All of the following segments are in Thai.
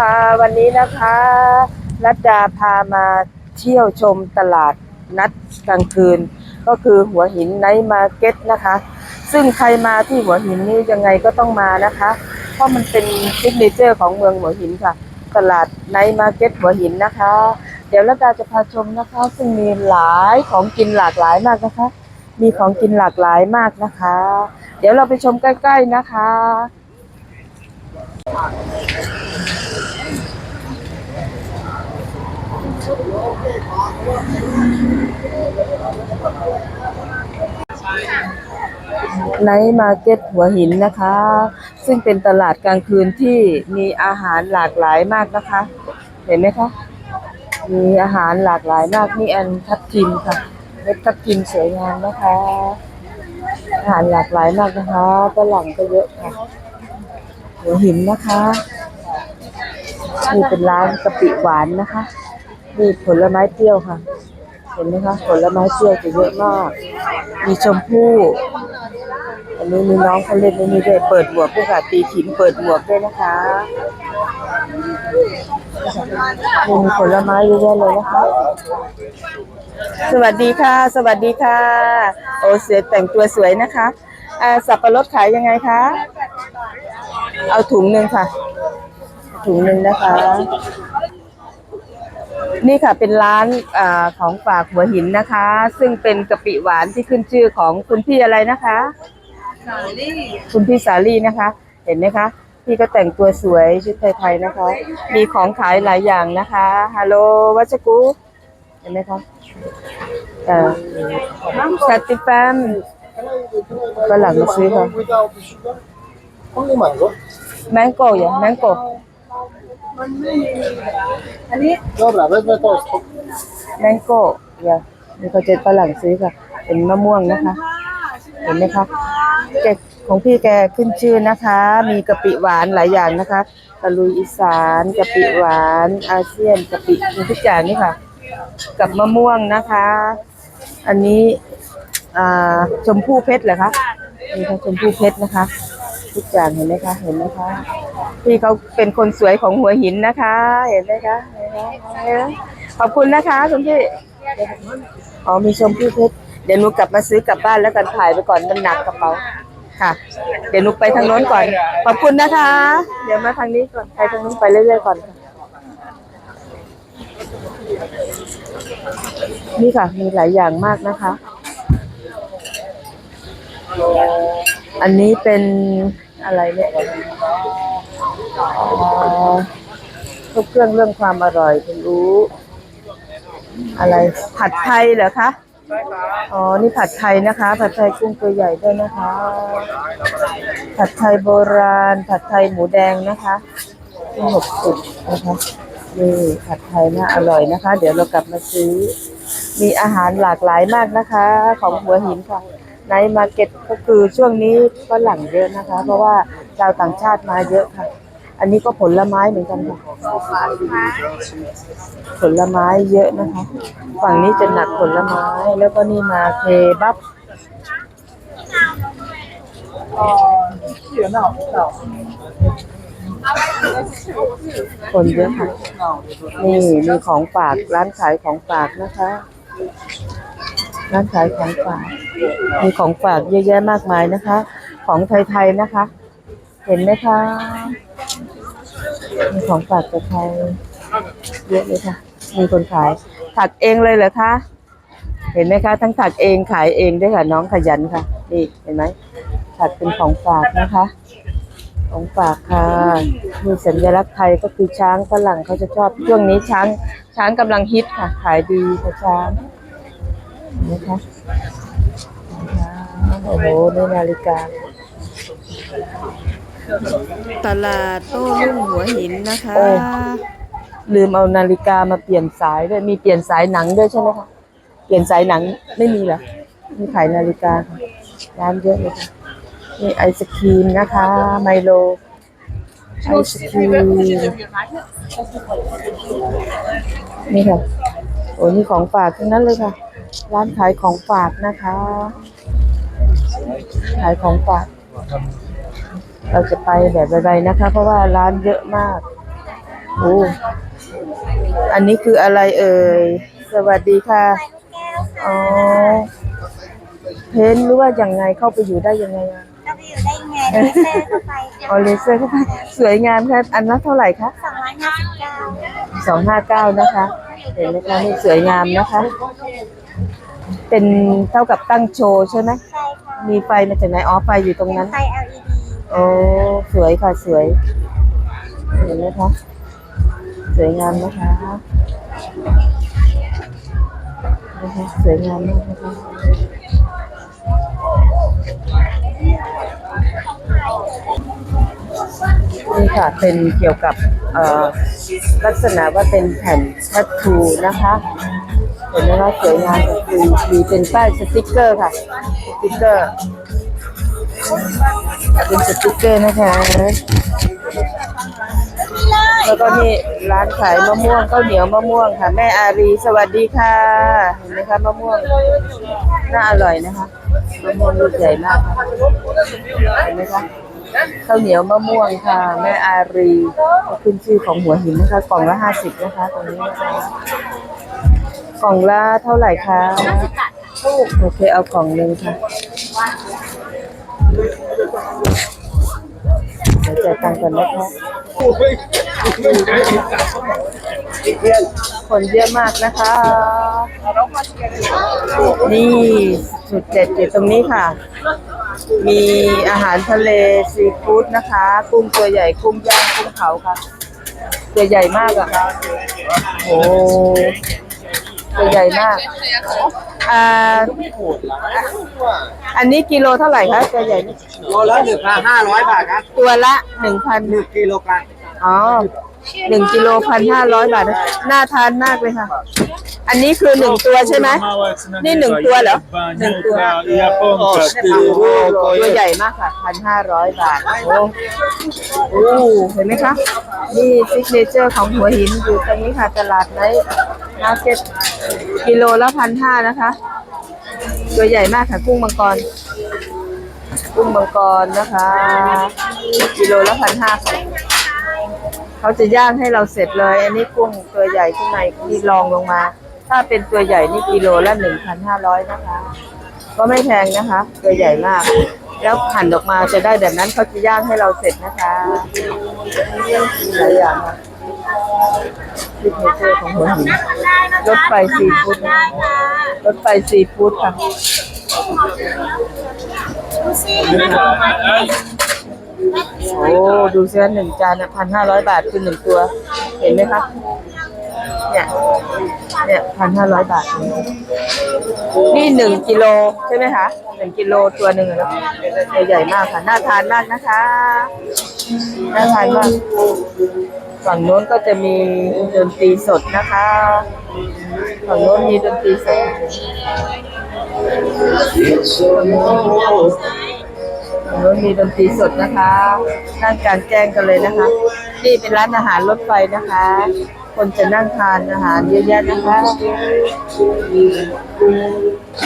ค่ะวันนี้นะคะรัตดาพามาเที่ยวชมตลาดนัดกลางคืน ก็คือหัวหินไนท์มาร์เก็ตนะคะ ซึ่งใครมาที่หัวหินนี่ยังไงก็ต้องมานะคะ เพราะมันเป็นซิกเนเจอร์ของเมืองหัวหินค่ะ ตลาดไนท์มาร์เก็ตหัวหินนะคะ เดี๋ยวรัตดาจะพาชมนะคะ ซึ่งมีหลายของกินหลากหลายมากนะคะ มีของกินหลากหลายมากนะคะ เดี๋ยวเราไปชมใกล้ ๆนะคะ ไนท์มาร์เก็ตหัวหินนะคะ ซึ่งเป็นตลาดกลางคืนที่มีอาหารหลากหลายมากนะคะ เห็นไหมคะ มีอาหารหลากหลายมากนี่อันทับทิมค่ะเม็ดทับทิมสวยงามนะคะ อาหารหลากหลายมากนะคะฝรั่งก็เยอะค่ะ หัวหินนะคะนี่เป็นร้านกะปิหวานนะคะนี่ผลไม้เปรี้ยวค่ะ เห็นไหมคะผลไม้เปรี้ยวจะเยอะมาก มีชมพู่อันนี้มีน้องเขาเล่นในนี้ด้วยเปิดหมวกด้วยค่ะตีขิมเปิดหมวกด้วยนะคะมีผลไม้เยอะแยะเลยนะคะ สวัสดีค่ะ สวัสดีค่ะ โอเสือแต่งตัวสวยนะคะอ่าสับปะรดขายยังไงคะ เอาถุงหนึ่งค่ะ ถุงหนึ่งนะคะ นี่ค่ะเป็นร้านอาของฝากหัวหินนะคะ ซึ่งเป็นกะปิหวานที่ขึ้นชื่อของคุณพี่อะไรนะคะคุณพี่สาลี่นะคะ เห็นไหมคะพี่ก็แต่งตัวสวยชุดไทยๆนะคะ มีของขายหลายอย่างนะคะฮัลโหลวัชกุเห็นไหมคะเอ่อสติแฟมฝรั่งมาซื้อค่ะ Only mango. แมงโก้อย่าแมงโก้ Dobra, wezmę tost. แมงโก้อย่านี่เขาจะฝรั่งซื้อค่ะเป็นมะม่วงนะคะ เห็นไหมคะแกของพี่แกขึ้นชื่อนะคะ มีกะปิหวานหลายอย่างนะคะตะลุยอีสานกะปิหวาน อาเซียนกะปิมีทุกอย่างนี่ค่ะ กับมะม่วงนะคะ อันนี้อ่าชมพู่เพชรเหรอคะนี่ค่ะชมพู่เพชรนะคะ ทุกอย่างเห็นไหมคะ เห็นไหมคะพี่เขาเป็นคนสวยของหัวหินนะคะ เห็นไหมคะเห็นไหมนไหมขอบคุณนะคะคุณพี่อ๋อมีชมพู่เพชรเดี๋ยวหนูกลับมาซื้อกลับบ้านแล้วกันถ่ายไปก่อนมันหนักกระเป๋าค่ะ เดี๋ยวหนูไปทางโน้นก่อน ขอบคุณนะคะ เดี๋ยวมาทางนี้ก่อนไปทางนู้นไปเรื่อยๆก่อนนี่ค่ะมีหลายอย่างมากนะคะ อันนี้เป็นอะไรเนี่ยอ๋อทุกเครื่องเรื่องความอร่อยคุณรู้ อะไรผัดไทยเหรอคะ อ๋อ นี่ผัดไทยนะคะ ผัดไทยกุ้งตัวใหญ่ด้วยนะคะ ผัดไทยโบราณ ผัดไทยหมูแดงนะคะที่หกสิบนะคะนี่ผัดไทยน่าอร่อยนะคะ เดี๋ยวเรากลับมาซื้อ มีอาหารหลากหลายมากนะคะ ของหัวหินค่ะ ในมาร์เก็ตก็คือช่วงนี้ฝรั่งเยอะนะคะ เพราะว่าชาวต่างชาติมาเยอะค่ะ อันนี้ก็ผลไม้เหมือนกันค่ะ ผลไม้เยอะนะคะ ฝั่งนี้จะหนักผลไม้แล้วก็นี่มาเคบับคนเยอะค่ะ นี่มีของฝากร้านขายของฝากนะคะ ร้านขายของฝากมีของฝากเยอะแยะมากมายนะคะ ของไทยๆนะคะ เห็นไหมคะมีของฝากจากไทยเยอะเลยค่ะ มีคนขายถักเองเลยเหรอคะเห็นไหมคะ ทั้งถักเองขายเองด้วยค่ะ น้องขยันค่ะนี่เห็นไหมถักเป็นของฝากนะคะ ของฝากค่ะมีสัญลักษณ์ไทยก็คือช้างฝรั่งเขาจะชอบช่วงนี้ช้าง ช้างกำลังฮิตค่ะ ขายดีค่ะช้าง นไหมคะโอ้โหนี่นาฬิกา ตลาดโต้รุ่งหัวหินนะคะลืมเอานาฬิกามาเปลี่ยนสายด้วย มีเปลี่ยนสายหนังด้วยใช่ไหมคะ เปลี่ยนสายหนังไม่มีเหรอ มีขายนาฬิกาค่ะร้านเยอะเลยค่ะมีไอศครีมนะคะ ไมโล ไอศครีมนี่ค่ะ โอ้นี่ของฝากทั้งนั้นเลยค่ะ ร้านขายของฝากนะคะ ขายของฝาก เราจะไปแบบไวๆนะคะ เพราะว่าร้านเยอะมากโอ้อันนี้คืออะไรเอ่ย สวัสดีค่ะ อ๋อ เพ้นท์หรือว่าอย่างไงเข้าไปอยู่ได้ยังไงอะก็ไปอยู่ได้ไงเลเซอร์เข้าไปออเลเซอร์เข้าไป สวยงามครับอันละเท่าไหร่คะสองร้อยห้าสิบเก้าสองห้าเก้านะคะ เห็นไหมคะนี่สวยงามนะคะ เป็นเท่ากับตั้งโชว์ใช่ไหม ใช่ค่ะมีไฟมาจากไหน อ๋อ ไฟอยู่ตรงนั้นไฟ LED โอ้สวยค่ะ สวย เห็นไหมคะ สวยงามนะคะนะคะสวยงามมากนะคะนี่ค่ะเป็นเกี่ยวกับเอ่อลักษณะว่าเป็นแผ่นทัตทูนะคะ เห็นไหมว่าสวยงามคือมีเป็นป้ายสติกเกอร์ค่ะสติกเกอร์เป็นสติกเกอร์นะคะ แล้วก็นี่ร้านขายมะม่วงข้าวเหนียวมะม่วงค่ะ แม่อารีสวัสดีค่ะ เห็นไหมคะมะม่วงน่าอร่อยนะคะมะม่วงลูกใหญ่มากค่ะเห็นไหมคะข้าวเหนียวมะม่วงค่ะ แม่อารีขึ้นชื่อของหัวหินนะคะกล่องละห้าสิบนะคะตรงนี้นะคะ กล่องละเท่าไหร่คะโอเคเอากล่องหนึ่งค่ะเดี๋ยวจ่ายตังค์ก่อนนะคะคนเยอะมากนะคะ นี่จุดเด็ดอยู่ตรงนี้ค่ะ มีอาหารทะเลซีฟู้ดนะคะ กุ้งตัวใหญ่กุ้งย่างกุ้งเผาค่ะ ตัวใหญ่มากอะค่ะโอ้ ตัวใหญ่มากอ่าอันนี้กิโลเท่าไหร่คะตัวใหญ่นี่โลละหนึ่งพันห้าร้อยบาทครับตัวละหนึ่งพันหนึ่งกิโลกรัมอ๋อหนึ่งกิโลพันห้าร้อยบาท น่าทานมากเลยค่ะ อันนี้คือหนึ่งตัวใช่ไหม นี่หนึ่งตัวเหรอหนึ่งตัวตัวใหญ่มากค่ะพันห้าร้อยบาท โอ้โอ้เห็นไหมคะ นี่ซิกเนเจอร์ของหัวหินอยู่ตรงนี้ค่ะตลาดไน ท์มาเก็ตกิโลละพันห้านะคะ ตัวใหญ่มากค่ะกุ้งมังกร กุ้งมังกรนะคะ กิโลละพันห้าค่ะเขาจะย่างให้เราเสร็จเลย อันนี้กุ้งตัวใหญ่ข้างในที่รองลงมา ถ้าเป็นตัวใหญ่นี่กิโลละหนึ่งพันห้าร้อยนะคะ ก็ไม่แพงนะคะ ตัวใหญ่มากแล้วหั่นออกมาจะได้แบบนั้นเขาจะย่างให้เราเสร็จนะคะหลายอย่างค่ะ ซิกเนเจอร์ของหัวหินรถไฟซีฟู้ดรถไฟซีฟู้ดค่ะโอ้ดูเสื้อหนึ่งจานพันห้าร้อยบาทคือหนึ่งตัว เห็นไหมคะเนี่ยเนี่ยพันห้าร้อยบาท นี่หนึ่งกิโลใช่ไหมคะหนึ่งกิโลตัวหนึ่งอะเนะตัวใหญ่มากค่ะ น่าทานมากนะคะ น่าทานมาก ฝั่งโน้นก็จะมีดนตรีสดนะคะ ฝั่งโน้นมีดนตรีสดฝั่งโน้นมีดนตรีสดนะคะนั่งกลางแจ้งกันเลยนะคะ นี่เป็นร้านอาหารรถไฟนะคะ คนจะนั่งทานอาหารเยอะแยะนะคะ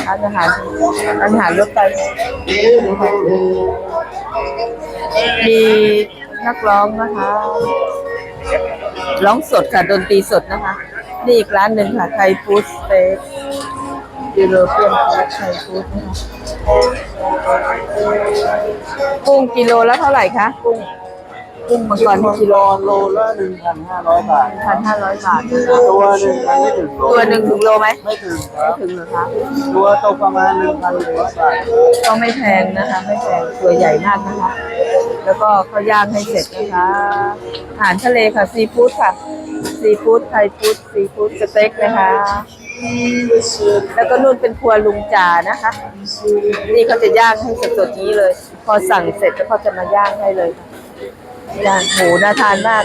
ร้านอาหารร้านอาหารรถไฟมีนักร้องนะคะ ร้องสดค่ะ ดนตรีสดนะคะ นี่อีกร้านหนึ่งค่ะ ไทยฟู้ดสเต็กยูโรเปียนฟู้ดไทยฟู้ดนะคะกุ้งกิโลละเท่าไหร่คะกุ้งกุ้งมังกรนี่กิโลโลละหนึ่งพันห้าร้อยบาท พันห้าร้อยบาท ตัวหนึ่งมันไม่ถึงโลตัวหนึ่งถึงโลไหมไม่ถึงคไม่รับถึงเหรอคะตัวตกประมาณหนึ่งพันหนึ่งร้อยบาทก็ไม่แพงนะคะ ไม่แพงตัวใหญ่มากนะคะ แล้วก็เขาย่างให้เสร็จนะคะอาหารทะเลค่ะซีฟู้ดค่ะซีฟู้ดไทยฟู้ดซีฟู้ดสเต็กนะคะ แล้วก็นู่นเป็นครัวลุงจ่านะคะ นี่เขาจะย่างให้สดๆนี้เลย พอสั่งเสร็จแล้วเขาจะมาย่างให้เลยย่างหมูน่าทานมาก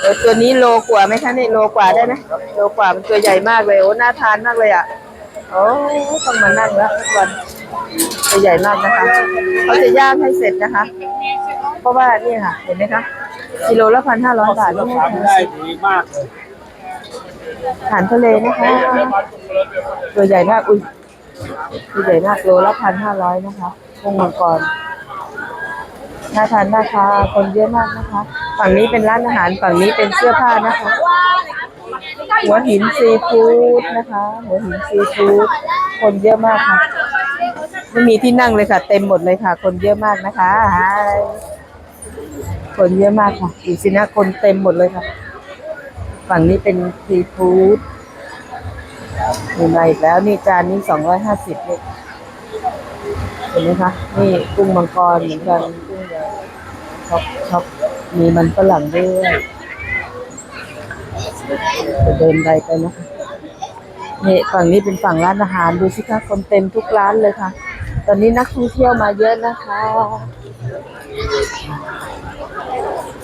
เออตัวนี้โลกว่าไหมคะนี่โลกว่าได้ไหมโลกว่ามันตัวใหญ่มากเลยโอ้น่าทานมากเลยอะโอ้ต้องมานั่งแล้วทุกวัน ตัวใหญ่มากนะคะเขาจะย่างให้เสร็จนะคะ เพราะว่านี่ค่ะ เห็นไหมคะกิโลละพันห้าร้อยบาทไม่แพงได้ดีมากเลยอาหารทะเลนะคะ ตัวใหญ่มาก อุ้ยตัวใหญ่มากโลละพันห้าร้อยนะคะกุ้งมังกรน่าทานนะคะคนเยอะมากนะคะ ฝั่งนี้เป็นร้านอาหาร ฝั่งนี้เป็นเสื้อผ้านะคะ หัวหินซีฟู้ดนะคะ หัวหินซีฟู้ดคนเยอะมากค่ะ ไม่มีที่นั่งเลยค่ะ เต็มหมดเลยค่ะ คนเยอะมากนะคะคนเยอะมากค่ะดูสินะคนเต็มหมดเลยค่ะ ฝั่งนี้เป็นซีฟู้ดมีมาอีกแล้วนี่จานนี้สองร้อยห้าสิบเลยเห็นไหมคะ นี่กุ้งมังกรเหมือนกันกุ้งช็อปช็อปมีมันฝรั่งด้วยจะเดินไปไปนะคะนี่ฝั่งนี้เป็นฝั่งร้านอาหารดูสิคะคนเต็มทุกร้านเลยค่ะ ตอนนี้นักท่องเที่ยวมาเยอะนะคะ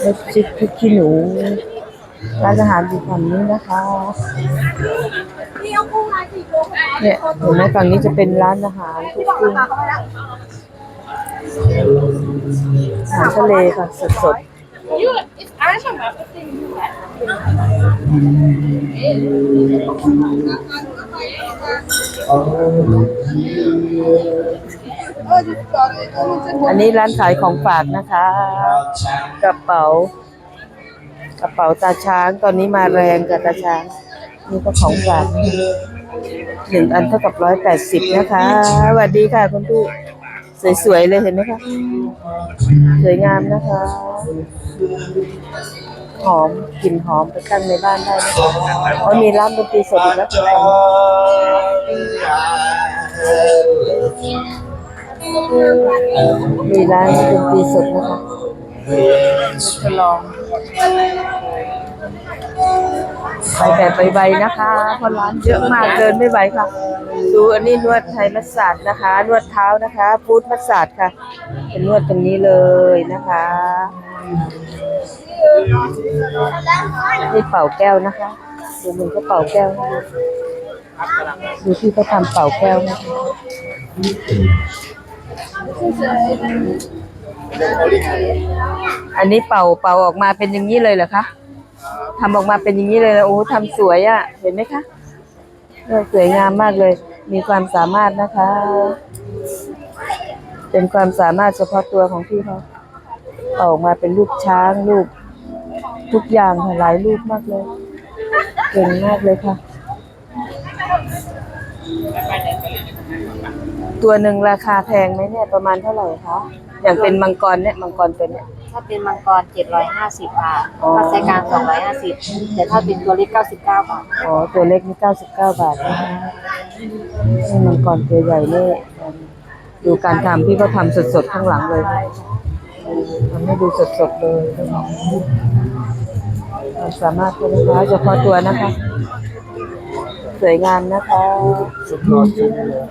เล็บชิคพริกขี้หนูร้านอาหารอยู่ฝั่งนี้นะคะเนี่ยเห็นไหมฝั่งนี้จะเป็นร้านอาหารทุกคืนอาหารทะเลค่ะสดๆอั อันนี้ร้านขายของฝากนะคะ กระเป๋า กระเป๋าตาช้างตอนนี้มาแรงกับตาช้างนี่ก็ของฝากหนึ่งอันเท่ากับร้อยแปดสิบนะคะสวัสดีค่ะคุณพี่สวยๆเลยเห็นไหมคะ สวยงามนะคะ หอมกลิ่นหอมไปตั้งในบ้านได้นะคะอ๋อมีร้านดนตรีสดอีกแล้ว มีร้านดนตรีสดนะคะจะลองไปแบบใบๆนะคะเพราะร้านเยอะมากเดินไม่ไหวค่ะ ดูอันนี้นวดไทยมัสสาดนะคะ นวดเท้านะคะฟูดมัสสาดค่ะ เป็นนวดตรงนี้เลยนะคะนี่เป่าแก้วนะคะดูมึงก็เป่าแก้วดูดูที่เขาทำเป่าแก้วนะคะ อันนี้เป่าเป่าออกมาเป็นอย่างนี้เลยเหรอคะทำออกมาเป็นอย่างนี้เลยนะโอ้โหทำสวยอะ่ะ เห็นไหมคะสวยงามมากเลย มีความสามารถนะคะ เป็นความสามารถเฉพาะตัวของพี่เขาออกมาเป็นรูปช้างรูป ทุกอย่างค่ะหลายรูปมากเลย เก่งมากเลยค่ะ ตัวหนึ่งราคาแพงไหมเนี่ยประมาณเท่าไหร่คะอย่างเป็นมังกรเนี่ยมังกรตัวเนี่ย ถ้าเป็นมังกร 750 บาท อ๋อ ถ้าไซส์กลาง 250 แต่ถ้าเป็นตัวเล็ก 99 บาท อ๋อตัวเล็กนี่เก้าสิบเก้าบาทนะคะนี่มังกรตัวใหญ่นี่ดูการทำพี่เขาทำสดๆข้างหลังเลยทำให้ดูสดๆเลยความสามารถเขานะคะเฉพาะตัวนะคะ สวยงามนะคะ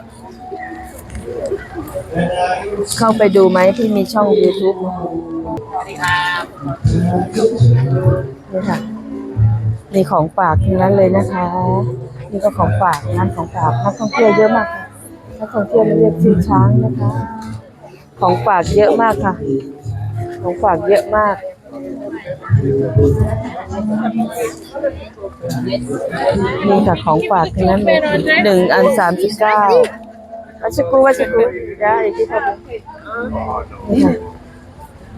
เเข้าไปดูไหมที่มีช่อง YouTube นะคะนี่ค่ะ มีของฝากทั้งนั้นเลยนะคะ นี่ก็ของฝากร้านของฝากนักท่องเที่ยวเยอะมากค่ะนักท่องเที่ยวมาเรียกชื่อช้างนะคะ ของฝากเยอะมากค่ะ ของฝากเยอะมากนี่ค่ะของฝากทั้งนั้นเลยหนึ่งอันสามสิบเก้า วัชกูวัชกูได้ที่ทำนี่ค่ะ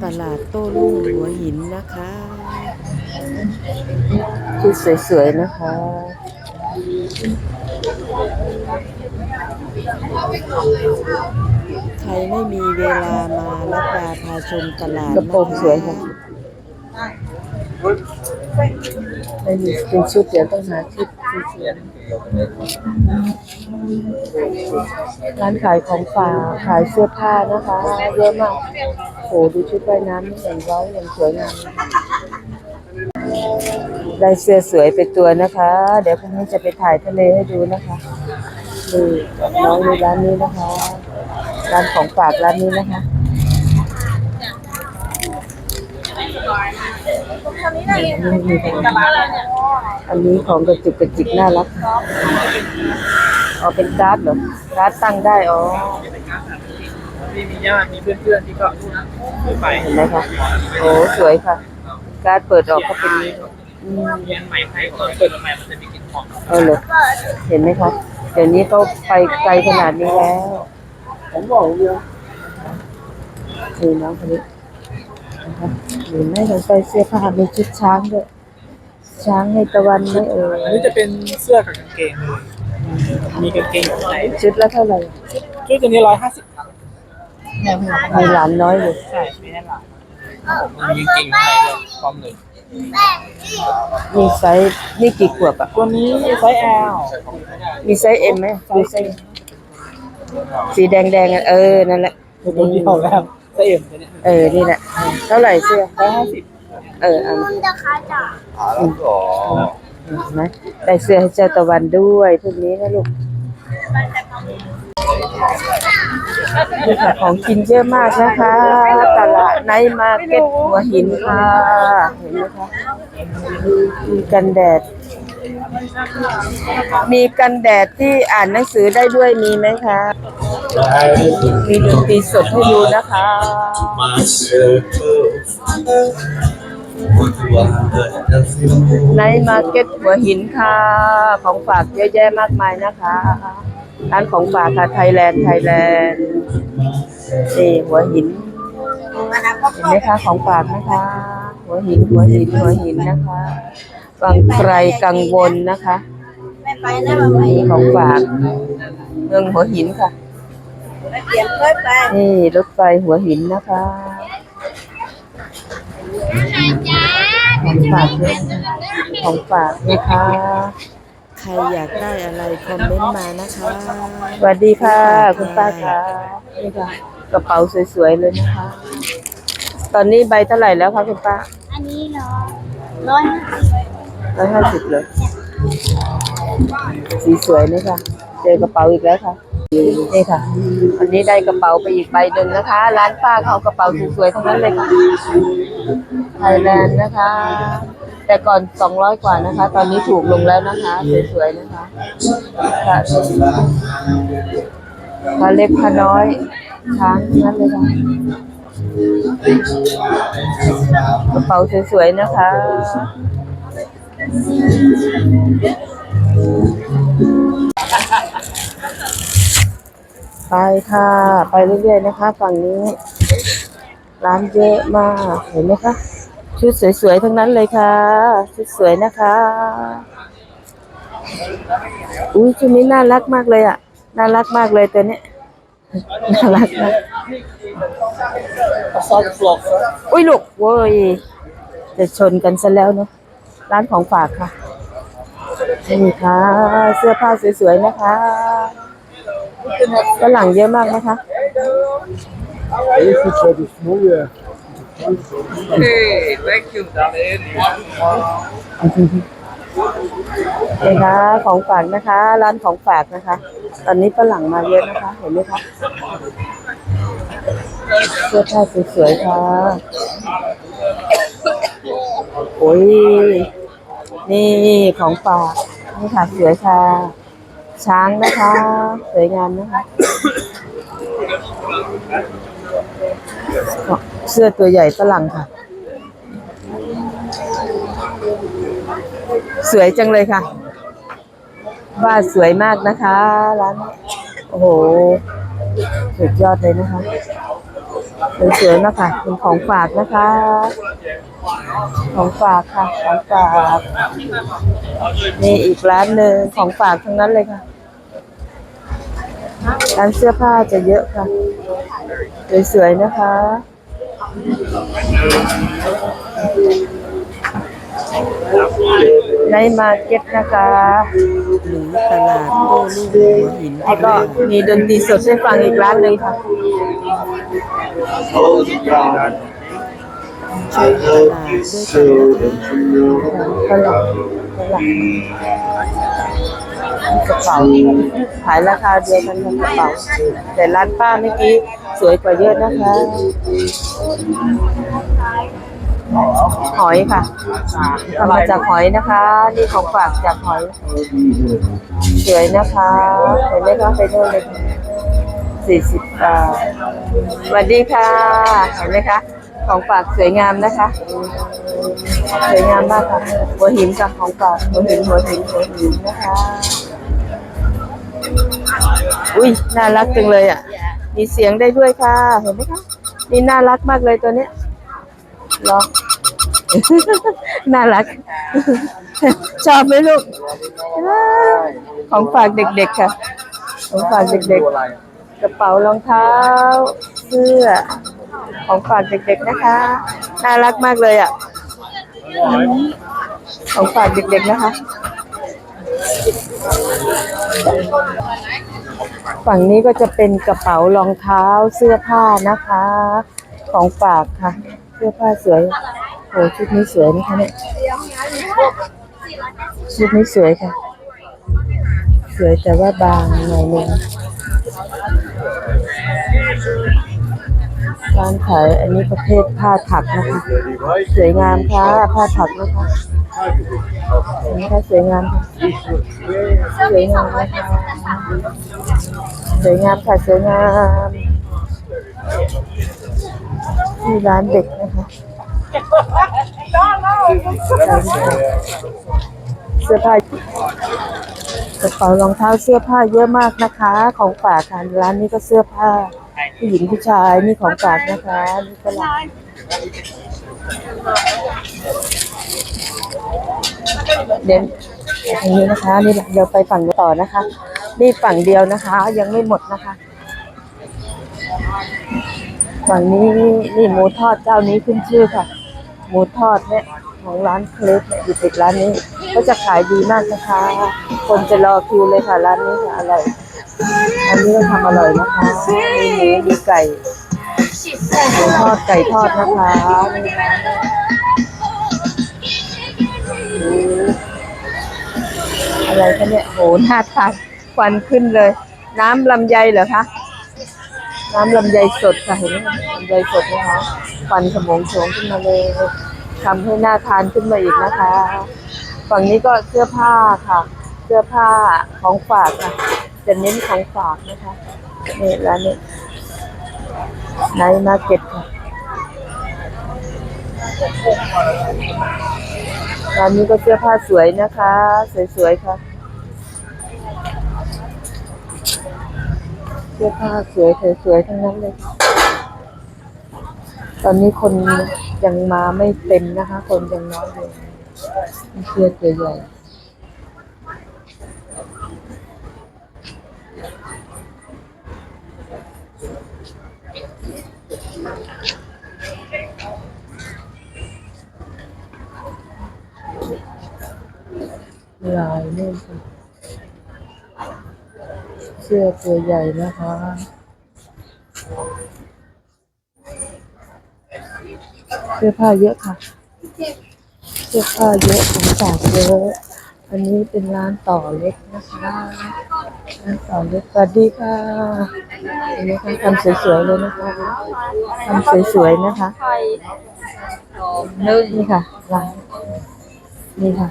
ตลาดโต้รุ่งหัวหินนะคะชุดสวยๆนะคะใครไม่มีเวลามาลัดดาพาชมตลาดกระโปรงสวยค่ะ ไม่มีเป็นชุดเดี๋ยวต้องหาชุดสวยๆร้านขายของฝากขายเสื้อผ้านะคะเยอะมากโหดูชุดว่ายน้ำอย่างร้อยอย่างสวยงามได้เสื้อสวยไปตัวนะคะ เดี๋ยวพรุ่งนี้จะไปถ่ายทะเลให้ดูนะคะนี่น้องในร้านนี้นะคะ ร้านของฝากร้านนี้นะคะ นี่มีของอันนี้ของกระจุกกระจิกน่ารักอ๋อเป็นการ์ดเหรอการ์ดตั้งได้อ๋อมีมีญาติมีเพื่อนๆที่ก็ไปเห็นไหมคะโอ้สวยค่ะ การ์ดเปิดออกก็เป็นนี้อืมเรียนใหม่ให้ก่อนเปิดใหม่มันจะมีกลิ่นหอมเออเลยเห็นไหมคะเดี๋ยวนี้เขาไปไกลขนาดนี้แล้วผมบอกเลยนี่น้องคนนี้ นะคะหรือไม่สนใจเสื้อผ้ามีชุดช้างด้วย ช้างให้ตะวันไม่เอ่ยอันนี้จะเป็นเสื้อกับกางเกงเลยมีกางเกงอยู่ข้างในชุดละเท่าไหร่ชุดตัวนี้ร้อยห้าสิบครับมีหลานน้อยอยู่ใช่ไม่ให้หลังผมมีกางเกงอยู่ข้างในด้วยพร้อมเลยมีไซส์นี่กี่ขวบอะตัวนี้ไซส์ L มีไซส์เอ็มไหมดูไซส์สีแดงแดงๆอะเออนั่นแหละตัวเดียวแล้ว ไซส์ M ตัวเนี้ยเออ นี่แหละเท่าไหร่เสื้อ ร้อยห้าสิบเออเอาอืมเห็นไหมได้เสื้อให้เจ้าตะวันด้วยพวกนี้นะลูกนี่ค่ะของกินเยอะมากนะคะ ตลาดไนท์มาร์เก็ตหัวหินค่ะ เห็นไหมคะมีกันแดด มีกันแดดที่อ่านหนังสือได้ด้วยมีไหมคะ มีดนตรีสดให้ดูนะคะในมาร์เก็ตหัวหินค่ะ ของฝากเยอะแยะมากมายนะคะร้านของฝากค่ะไทยแลนด์ไทยแลนด์นี่หัวหินเห็นไหมคะของฝากนะคะ หัวหินหัวหินหัวหินนะคะ วังไกลกังวลนะคะนี่ของฝากเมืองหัวหินค่ะนี่รถไฟหัวหินนะคะของฝากด้วยนะคะของฝากนะคะใครอยากได้อะไรคอมเมนต์มานะคะสวัสดีค่ะ คุณป้าค่ะนี่ค่ะกระเป๋าสวยๆเลยนะคะ ตอนนี้ใบเท่าไหร่แล้วคะคุณป้า อันนี้เหรอร้อยห้าสิบ ร้อยห้าสิบเลย สีสวยนี่ค่ะ เจอกระเป๋าอีกแล้วค่ะ นี่ค่ะ วันนี้ได้กระเป๋าไปอีกใบหนึ่งนะคะ ร้านป้าเขากระเป๋าสวยๆทั้งนั้นเลยค่ะ ไทยแลนด์นะคะ แต่ก่อน 200 กว่านะคะ ตอนนี้ถูกลงแล้วนะคะ สวยๆนะคะค่ะพาเล็กพาน้อยช้างทั้งนั้นเลยค่ะกระเป๋าสวยๆนะคะ ไปค่ะ ไปเรื่อยๆนะคะ ฝั่งนี้ ร้านเยอะมาก เห็นไหมคะ ชุดสวยๆ ทั้งนั้นเลยค่ะ ชุดสวยนะคะ อุ้ยชุดนี้น่ารักมากเลยอะ น่ารักมากเลยตัวเนี้ยน่ารักมากซอสฟลอกอุ้ยลูกเว้ย จะชนกันซะแล้วเนาะ ร้านของฝากค่ะนี่ค่ะ เสื้อผ้าสวยๆนะคะฝรั่งเยอะมากนะคะ Esse é do Smulha. Hey, thank you, darling. นะคะของฝากนะคะ ร้านของฝากนะคะ ตอนนี้ฝรั่งมาเยอะนะคะ เห็นไหมคะเสื้อผ้าสวยๆค่ะ โอ้ย นี่ของฝากนี่ค่ะสวยค่ะ ช้างนะคะ สวยงามนะคะ เสื้อตัวใหญ่ฝรั่งค่ะ สวยจังเลยค่ะ ว่าสวยมากนะคะ ร้าน โอ้โหสุดยอดเลยนะคะ สวยๆนะคะเป็นของฝากนะคะ ของฝากค่ะ ของฝาก นี่อีกร้านหนึ่งของฝากทั้งนั้นเลยค่ะ ร้านเสื้อผ้าจะเยอะค่ะ สวยๆนะคะ ในมาร์เก็ตนะคะหรือตลาดโต้รุ่งหัวหินแล้วก็มีดนตรีสดให้ฟังอีกร้านหนึ่งค่ะ I hope you so that you know ฝรั่งฝรั่งกระเป๋าขายราคาเดียวกันกับกระเป๋าแต่ร้านป้าเมื่อกี้สวยกว่าเยอะนะคะ หอยค่ะทำมาจากหอยนะคะ นี่ของฝากจากหอย สวยนะคะเห็นไหมคะไปโน่นเลยสี่สิบบาทสวัสดีค่ะ เห็นไหมคะ ของฝากสวยงามนะคะ สวยงามมากค่ะ หัวหินค่ะของฝากหัวหินหัวหินหัวหินนะคะ อุ้ยน่ารักจังเลยอะ มีเสียงได้ด้วยค่ะ เห็นไหมคะ นี่น่ารักมากเลยตัวเนี้ยล็อก น่ารัก ชอบไหมลูก ของฝากเด็กๆค่ะ ของฝากเด็กๆ กระเป๋ารองเท้า เสื้อ ของฝากเด็กๆนะคะ น่ารักมากเลยอะ ของฝากเด็กๆนะคะ ฝั่งนี้ก็จะเป็นกระเป๋ารองเท้าเสื้อผ้านะคะ ของฝากค่ะ เสื้อผ้าสวย โหชุดนี้สวยนะคะเนี่ยชุดนี้สวยค่ะ สวยแต่ว่าบางหน่อยนึงร้านขายอันนี้ประเภทผ้าถักนะคะ สวยงามค่ะผ้าถักนะคะนไหมคะสวยงามค่ะสวยงามนะคะสวยงามค่ะสวยงามที่ร้านเด็กนะ เสื้อผ้ากระเป๋ารองเท้าเสื้อผ้าเยอะมากนะคะ ของฝากค่ะร้านนี้ก็เสื้อผ้า ผู้หญิงผู้ชายนี่ของฝากนะคะนี่ก็ร้านเดินทางนี้นะคะนี่เดี๋ยวไปฝั่งต่อนะคะ นี่ฝั่งเดียวนะคะ ยังไม่หมดนะคะ ฝั่งนี้นี่หมูทอดเจ้านี้ขึ้นชื่อค่ะ หมูทอดเนี่ยของร้านเคลฟเนี่ยอยู่ติดร้านนี้ ก็จะขายดีมากนะคะ คนจะรอคิวเลยค่ะร้านนี้ค่ะอร่อยอันนี้ก็ทำอร่อยนะคะมีหมูมีไก่หมูทอดไก่ทอดนะคะนี่นะอะไรคะเนี่ยโหน่าทานควันขึ้นเลย น้ำลำไยเหรอคะ น้ำลำไยสดค่ะเห็นไหมลำไยสดนะคะ ควันขโมงโฉงขึ้นมาเลยทำให้น่าทานขึ้นมาอีกนะคะ ฝั่งนี้ก็เสื้อผ้าค่ะ เสื้อผ้าของฝากค่ะ จะเน้นของฝากนะคะนี่ร้านนี้ในมาเก็ตค่ะร้านนี้ก็เสื้อผ้าสวยนะคะ สวยๆค่ะ เสื้อผ้าสวยสวยๆทั้งนั้นเลยค่ะ ตอนนี้คนยังมาไม่เต็มนะคะ คนยังน้อยอยู่มีเสื้อตัวใหญ่ลายนี่ค่ะเสื้อตัวใหญ่นะคะ สื้อผ้าเยอะค่ะ เสื้อผ้าเยอะของฝากเยอะอันนี้เป็นร้านต่อเล็กนะคะร้านต่อเล็กสวัสดีค่ะอันนี้ค่ะทำสวยๆเลยนะคะทำสวยๆนะคะนึ่งนี่ค่ะร้านนี่ค่ะ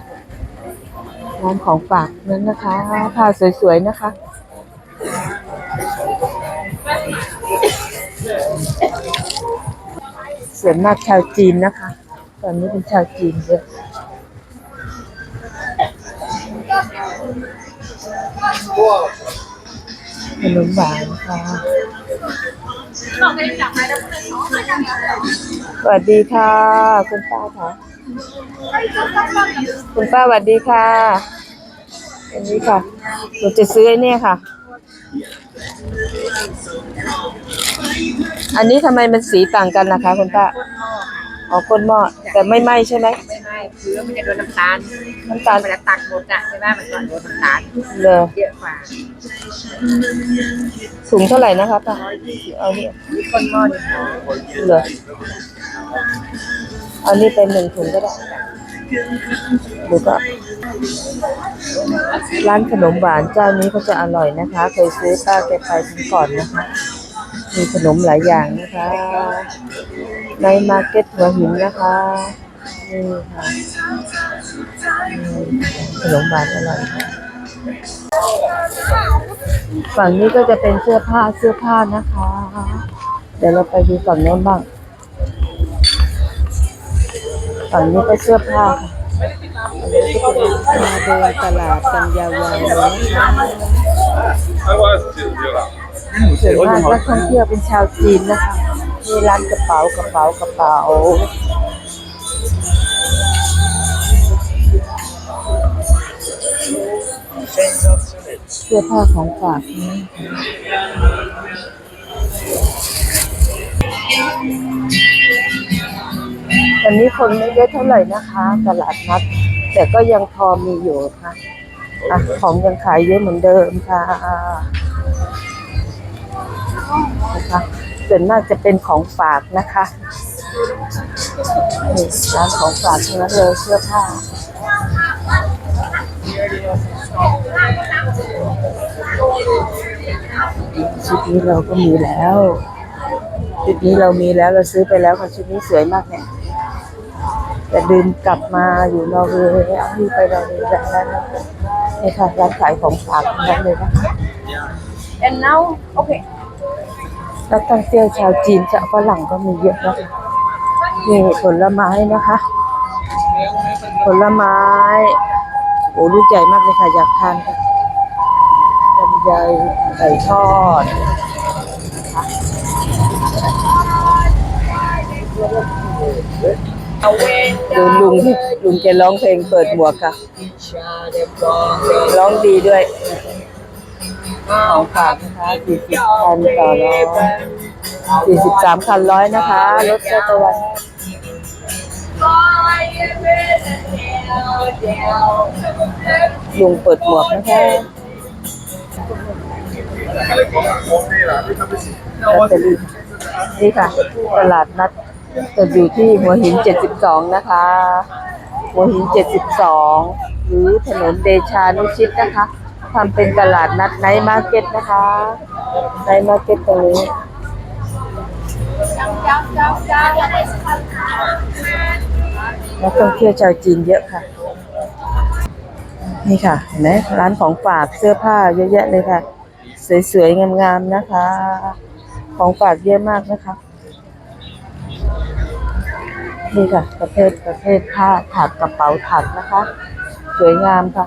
ร้านของฝากนั้นนะคะผ้าสวยๆนะคะ ส่วนมากชาวจีนนะคะ ตอนนี้เป็นชาวจีนเยอะขนมหวานค่ะสวัสดีค่ะ คุณป้าค่ะคุณป้าสวัสดีค่ะ อันนี้ค่ะหนูจะซื้อไอ้เนี่ยค่ะ อันนี้ทำไมมันสีต่างกันล่ะคะคุณป้าอ๋อก้นหม้อแต่ไม่ไหม้ใช่ไหมไม่ไม่คือมันจะโดนน้ำตาลน้ำตาลมันจะตักหมดอะใช่ไหมมันก็โดนน้ำตาลเลยเยอะกว่าถุงเท่าไหร่นะคะป้าเอาเนี่ยมีคนหม้อหนึ่งเลยเอานี่เป็นหนึ่งถุงก็ได้ ดูก็ร้านขนมหวานเจ้านี้ก็จะอร่อยนะคะ เคยซื้อป้าแกไปทั้งก่อนนะคะ มีขนมหลายอย่างนะคะ ในมาร์เก็ตหัวหินนะคะนี่ค่ะขนมหวานอร่อยค่ะฝั่งนี้ก็จะเป็นเสื้อผ้าเสื้อผ้านะคะ เดี๋ยวเราไปดูฝั่งโน้นบ้าง ตอนนี้ก็เสื้อผ้าค่ะมาเดินตลาดกันยาวๆนะคะส่วนมากนักท่องเที่ยวเป็นชาวจีนนะคะมีร้านกระเป๋ากระเป๋ากระเป๋าเสื้อผ้าของฝากนี้ะตอนนี้คนไม่เยอะเท่าไหร่นะคะ ตลาดนัด แต่ก็ยังพอมีอยู่ค่ะอะของยังขายเยอะเหมือนเดิมค่ะนะคะส่วนมากจะเป็นของฝากนะคะนี่ร้านของฝากทั้งนั้นเลยเสื้อผ้าชุดนี้เราก็มีแล้ว ชุดนี้เรามีแล้วเราซื้อไปแล้วค่ะชุดนี้สวยมากเนี่ย แต่ลืมกลับมาอยู่นอร์เวย์เอาที่ไปนอร์เวย์แบบนั้นนี่ค่ะร้านขายของฝากทั้งนั้นเลยนะคะ and now okay นักท่องเที่ยวชาวจีนชาวฝรั่งก็มีเยอะนะคะนี่ผลไม้นะคะ ผลไม้ โอ้ลูกใหญ่มากเลยค่ะ อยากทานค่ะลำไยไก่ทอด ดูลุงลุงแกร้องเพลงเปิดหมวกค่ะ ร้องดีด้วยของฝากนะคะสี่สิบคันต่อร้อยสี่สิบสามคันร้อยนะคะ รถเจ้าตะวันลุงเปิดหมวกนะคะลอตเตอรี่นี่ค่ะ ตลาดนัด จะอยู่ที่หัวหิน 72 นะคะ หัวหิน 72 หรือถนนเดชานุชิตนะคะทำเป็นตลาดนัดไนท์มาร์เก็ตนะคะไนท์มาร์เก็ตตรงนี้นักท่องเที่ยวชาวจีนเยอะค่ะ นี่ค่ะเห็นไหมร้านของฝากเสื้อผ้าเยอะแยะเลยค่ะ สวยๆ งามๆ นะคะ ของฝากเยอะมากนะคะ นี่ค่ะ ประเภทประเภทผ้าถักกระเป๋าถักนะคะ สวยงามค่ะ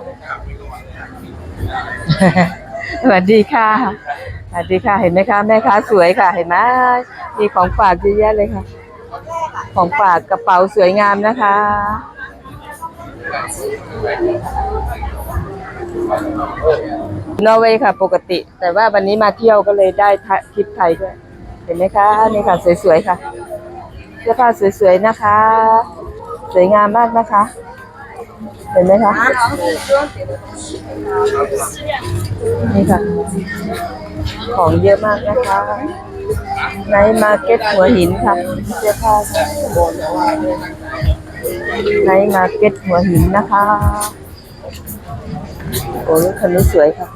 สวัสดีค่ะสวัสดีค่ะเห็นไหมคะแม่ค้าสวยค่ะ เห็นไหมมีของฝากเยอะแยะเลยค่ะ ของฝากกระเป๋าสวยงามนะคะนอร์เวย์ค่ะ ปกติ แต่ว่าวันนี้มาเที่ยวก็เลยได้ทะทริปไทยด้วย เห็นไหมคะนี่ค่ะ สวยๆค่ะ เสื้อผ้าสวยๆนะคะ สวยงามมากนะคะ เห็นไหมคะ นี่ค่ะ ของเยอะมากนะคะในมาร์เก็ตหัวหินค่ะเสื้อผ้าในมาร์เก็ตหัวหินนะคะ โอ้รถคันนี้สวยค่ะ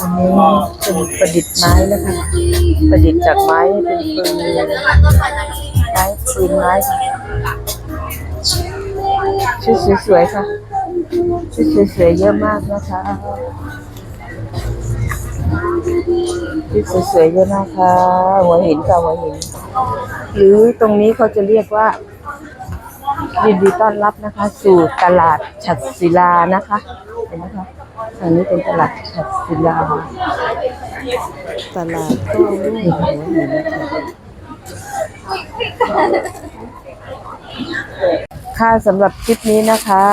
อันนี้เป็นประดิษฐ์ไม้นะคะ ประดิษฐ์จากไม้เป็นปืนไม้ปืนไม้ชุดสวยๆค่ะชุดสวยๆเยอะมากนะคะชุดสวยๆเยอะมากค่ะหัวหินค่ะหัวหิน หรือตรงนี้เขาจะเรียกว่ายินดีต้อนรับนะคะ สู่ตลาดฉัดศิลานะคะ เห็นไหมคะ อันนี้เป็นตลาดฉัดศิลาตลาดโต้รุ่งหัวหินค่ะสำหรับคลิปนี้นะคะ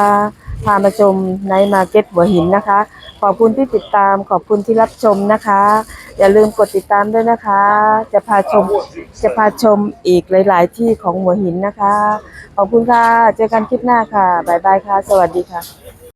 พามาชมในมาร์เก็ตหัวหินนะคะ ขอบคุณที่ติดตามขอบคุณที่รับชมนะคะ อย่าลืมกดติดตามด้วยนะคะ จะพาชมจะพาชมอีกหลาย ๆ ที่ของหัวหินนะคะ ขอบคุณค่ะ เจอกันคลิปหน้าค่ะ บ๊ายบายค่ะ สวัสดีค่ะ